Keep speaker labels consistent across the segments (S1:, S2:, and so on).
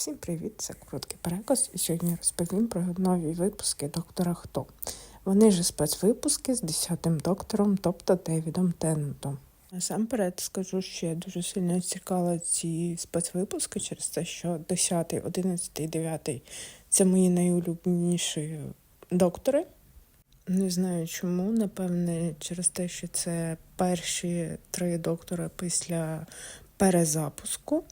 S1: Всім привіт! Це короткий переказ. І сьогодні розповім про нові випуски доктора Хто. Вони ж спецвипуски з 10-тим доктором, тобто Девідом Теннантом. Насамперед скажу, що я дуже сильно цікала ці спецвипуски через те, що 10, 11 9 це мої найулюбленіші доктори. Не знаю чому. Напевне, через те, що це перші три доктора після перезапуску.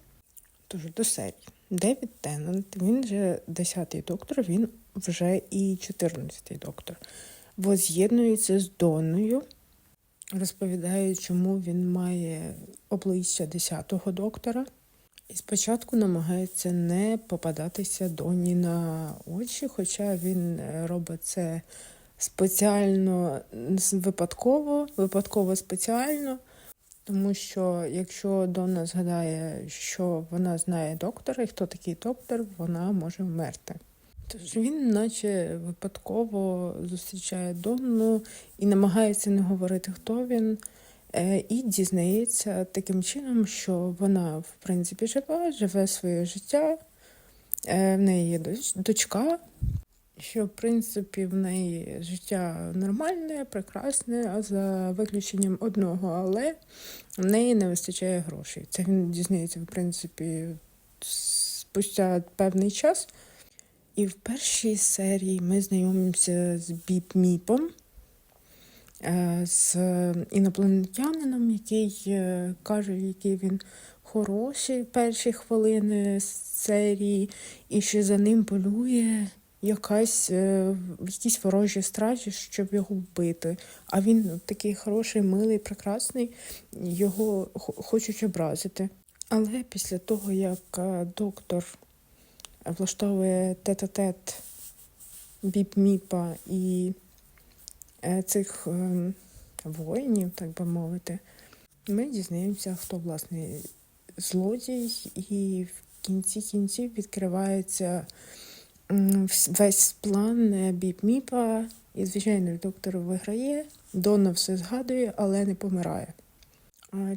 S1: Тож до серії. Девід Теннант, він же 10-й доктор, він вже і 14-й доктор. Воз'єднується з Донною, розповідає, чому він має обличчя 10-го доктора. І спочатку намагається не попадатися Донні на очі, хоча він робить це спеціально випадково, випадково спеціально. Тому що якщо Донна згадає, що вона знає доктора, і хто такий доктор, вона може вмерти. Тож він, наче випадково, зустрічає Донну і намагається не говорити, хто він, е, і дізнається таким чином, що вона, в принципі, жива, живе своє життя, е, в неї є дочка, що, в принципі, в неї життя нормальне, прекрасне, а за виключенням одного, але в неї не вистачає грошей. Це він дізнається, в принципі, спустя певний час. І в першій серії ми знайомимося з Біп Міпом, е, з інопланетянином, який е, каже, який він хороший перші хвилини серії, і що за ним полює якась е, якісь ворожі стражі, щоб його вбити. А він такий хороший, милий, прекрасний, його хочуть образити. Але після того, як доктор влаштовує тет-а-тет біп-міпа і е, цих е, воїнів, так би мовити, ми дізнаємося, хто власне злодій, і в кінці кінців відкривається весь план біп-міпа. І, звичайно, доктор виграє, Дона все згадує, але не помирає.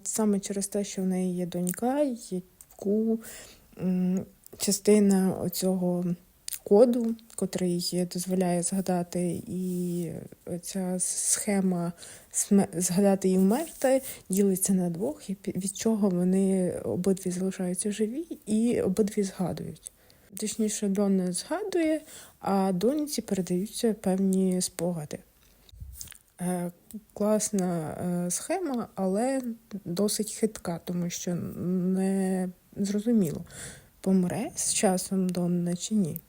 S1: Саме через те, що в неї є донька, яку частина цього коду, котрий дозволяє згадати, і ця схема згадати і вмерти, ділиться на двох, від чого вони обидві залишаються живі і обидві згадують. Точніше, Донна згадує, а доньці передаються певні спогади. Е, класна е, схема, але досить хитка, тому що не зрозуміло, помре з часом Донна чи ні.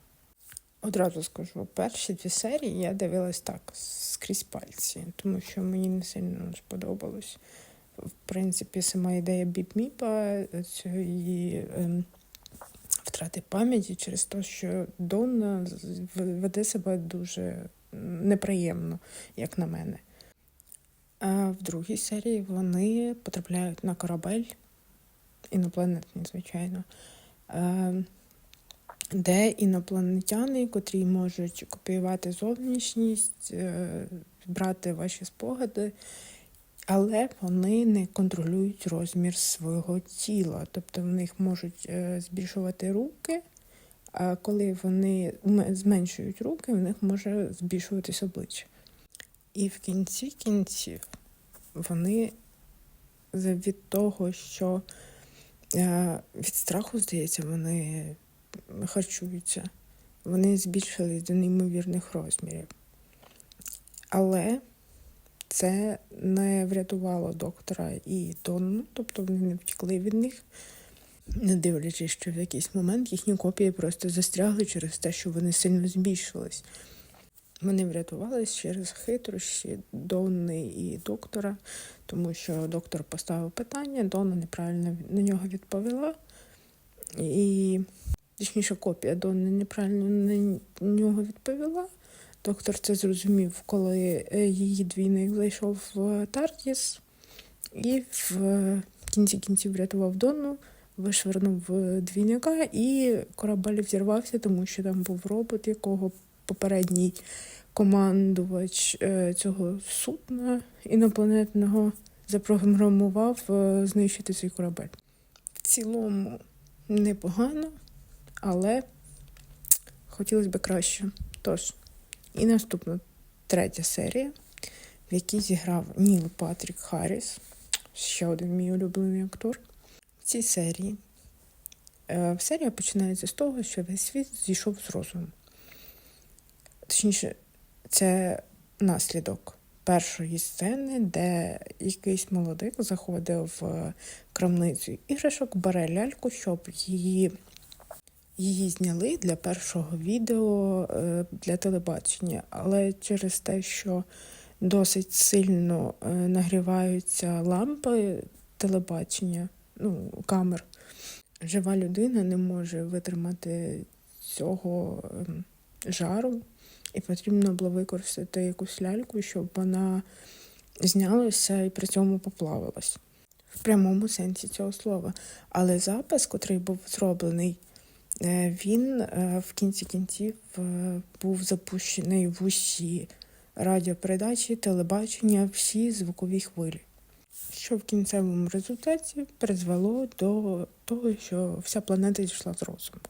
S1: Одразу скажу, перші дві серії я дивилась так скрізь пальці, тому що мені не сильно сподобалось. В принципі, сама ідея біп-міпа, цієї ем, втрати пам'яті через те, що Донна веде себе дуже неприємно, як на мене. А в другій серії вони потрапляють на корабель, інопланетний, звичайно, де інопланетяни, котрі можуть копіювати зовнішність, е, брати ваші спогади але вони не контролюють розмір свого тіла. Тобто в них можуть е, збільшувати руки, а коли вони зменшують руки, в них може збільшуватись обличчя. І в кінці кінців вони від того, що е, від страху, здається, вони харчуються, вони збільшились до неймовірних розмірів. Але це не врятувало доктора і Донну, тобто вони не втекли від них, не дивлячись, що в якийсь момент їхні копії просто застрягли через те, що вони сильно збільшились. Вони врятувалися через хитрощі Донни і доктора, тому що доктор поставив питання, Донна неправильно на нього відповіла. І, точніше, копія Донни неправильно на нього відповіла. Доктор це зрозумів, коли е, її двійник зайшов в Тартіс і в кінці кінців врятував Донну, вишвернув двійника, і корабель взірвався, тому що там був робот, якого попередній командувач е, цього судна інопланетного запрограмував е, знищити цей корабель. В цілому непогано, але хотілося б краще. Тож, і наступна третя серія, в якій зіграв Ніл Патрік Харріс, ще один мій улюблений актор. В цій серії е, серія починається з того, що весь світ зійшов з розуму. Точніше, це наслідок першої сцени, де якийсь молодик заходив в крамницю іграшок, бере ляльку, щоб її, її зняли для першого відео е, для телебачення. Але через те, що досить сильно е, нагріваються лампи телебачення, ну, камер, жива людина не може витримати цього ем, жару. І потрібно було використати якусь ляльку, щоб вона знялася і при цьому поплавилась. В прямому сенсі цього слова. Але запис, котрий був зроблений, він е, в кінці кінців е, був запущений в усі радіопередачі, телебачення, всі звукові хвилі. Що в кінцевому результаті призвело до того, що вся планета зійшла з розуму.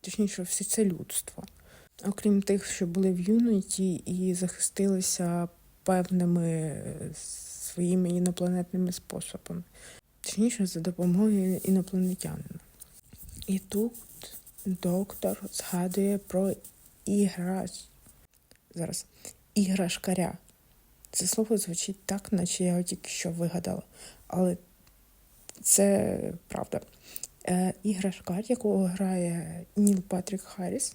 S1: Точніше, все це людство окрім тих, що були в юності і захистилися певними е, своїми інопланетними способами, точніше, за допомогою інопланетянина. І тут доктор згадує про іграш. Зараз іграшкаря. Це слово звучить так, наче я тільки що вигадала. Але це правда. Е, Іграшкар, якого грає Ніл Патрік Харріс,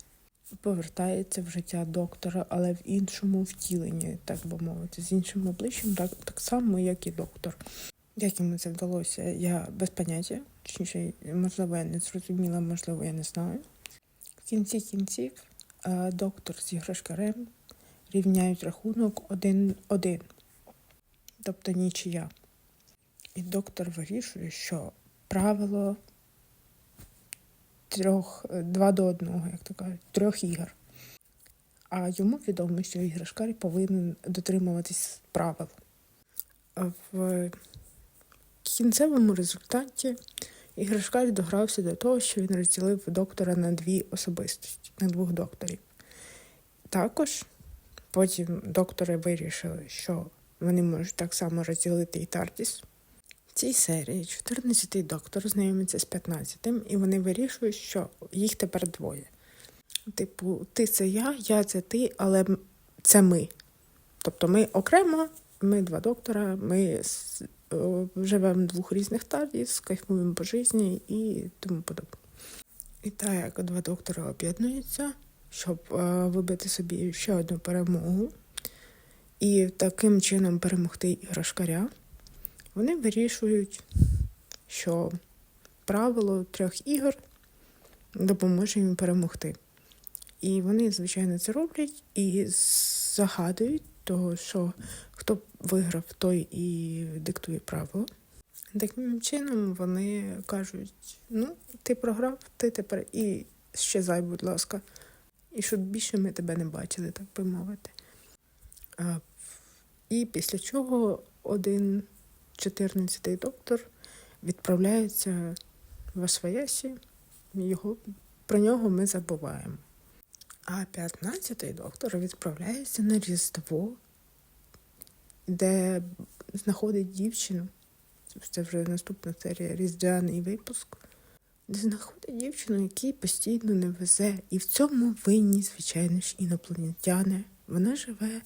S1: повертається в життя доктора, але в іншому втіленні, так би мовити, з іншим обличчям, так, так само, як і доктор. Як йому це вдалося, я без поняття, точніше, можливо, я не зрозуміла, можливо, я не знаю. В кінці кінців е, доктор з іграшкарем рівняють рахунок один-один, тобто нічия. І доктор вирішує, що правило трьох, е, два до одного, як то кажуть, трьох ігор. А йому відомо, що іграшкар повинен дотримуватись правил. В кінцевому результаті іграшкар догрався до того, що він розділив доктора на дві особистості, на двох докторів. Також потім доктори вирішили, що вони можуть так само розділити і Тардіс. В цій серії 14-й доктор знайомиться з 15-тим, і вони вирішують, що їх тепер двоє. Типу, ти це я, я це ти, але це ми. Тобто ми окремо, ми два доктора, ми живемо в двох різних тардіс, кайфуємо по житті і тому подобне. І так, як два доктори об'єднуються, щоб е, вибити собі ще одну перемогу і таким чином перемогти іграшкаря. Вони вирішують, що правило трьох ігор допоможе їм перемогти. І вони, звичайно, це роблять і загадують того, що хто виграв, той і диктує правило. Таким чином вони кажуть: ну, ти програв, ти тепер і щезай, будь ласка, і щоб більше ми тебе не бачили, так би мовити. І після чого один 14-й доктор відправляється в Освоясі, його, про нього ми забуваємо. А 15-й доктор відправляється на Різдво, де знаходить дівчину. Це вже наступна серія Різдвяний випуск, де знаходить дівчину, який постійно не везе. І в цьому винні, звичайно ж, інопланетяни. Вона живе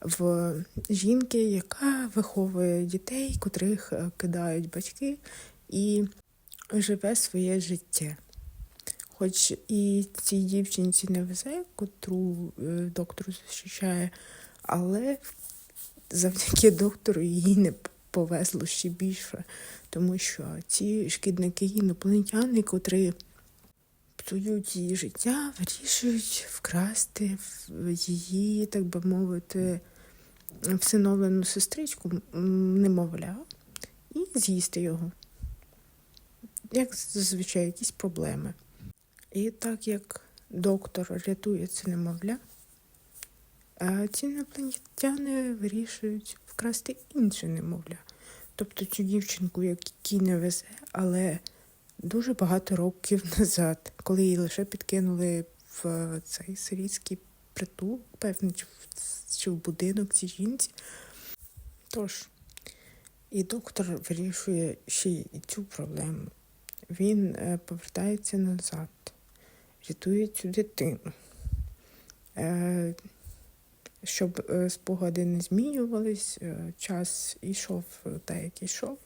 S1: в жінки, яка виховує дітей, котрих е, кидають батьки, і живе своє життя. Хоч і цій дівчинці не везе, котру е, доктор захищає, але завдяки доктору їй не повезло ще більше, тому що ці шкідники інопланетяни, котрі псують її життя, вирішують вкрасти її, так би мовити, всиновлену сестричку, немовля, і з'їсти його. Як зазвичай якісь проблеми. І так як доктор рятує це немовля, ці інопланетяни вирішують вкрасти інше немовля. Тобто цю дівчинку, якій не везе, але дуже багато років назад, коли її лише підкинули в цей сирійський притул, певно, чи в, будинок цій жінці. Тож, і доктор вирішує ще й цю проблему. Він е, повертається назад, рятує цю дитину. Щоб е, спогади не змінювались, е, час ішов так, як ішов.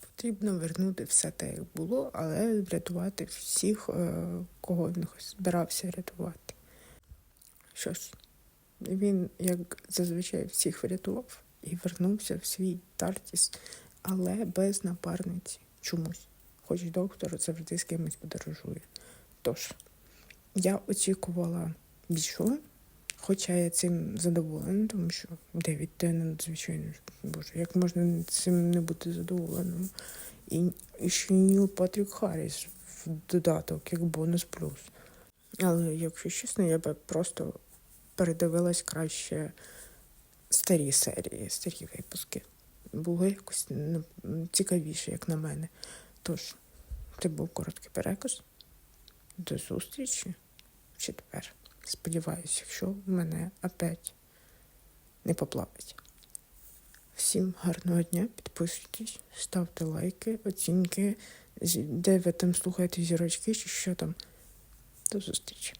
S1: Потрібно вернути все те, як було, але врятувати всіх, е, кого він збирався рятувати. Що ж, він, як зазвичай, всіх врятував і вернувся в свій Тартіс, але без напарниці чомусь. Хоч доктор завжди з кимось подорожує. Тож, я очікувала більшого, хоча я цим задоволена, тому що Девід Теннант, звичайно, ж, боже, як можна цим не бути задоволеним? І, і ще Ніл Патрік Харріс в додаток, як бонус плюс. Але, якщо чесно, я би просто передивилась краще старі серії, старі випуски. Було якось ну, цікавіше, як на мене. Тож, це був короткий переказ. До зустрічі в четвер. Сподіваюся, якщо мене опять не поплавить. Всім гарного дня, підписуйтесь, ставте лайки, оцінки, де ви там слухаєте зірочки чи що там. До зустрічі.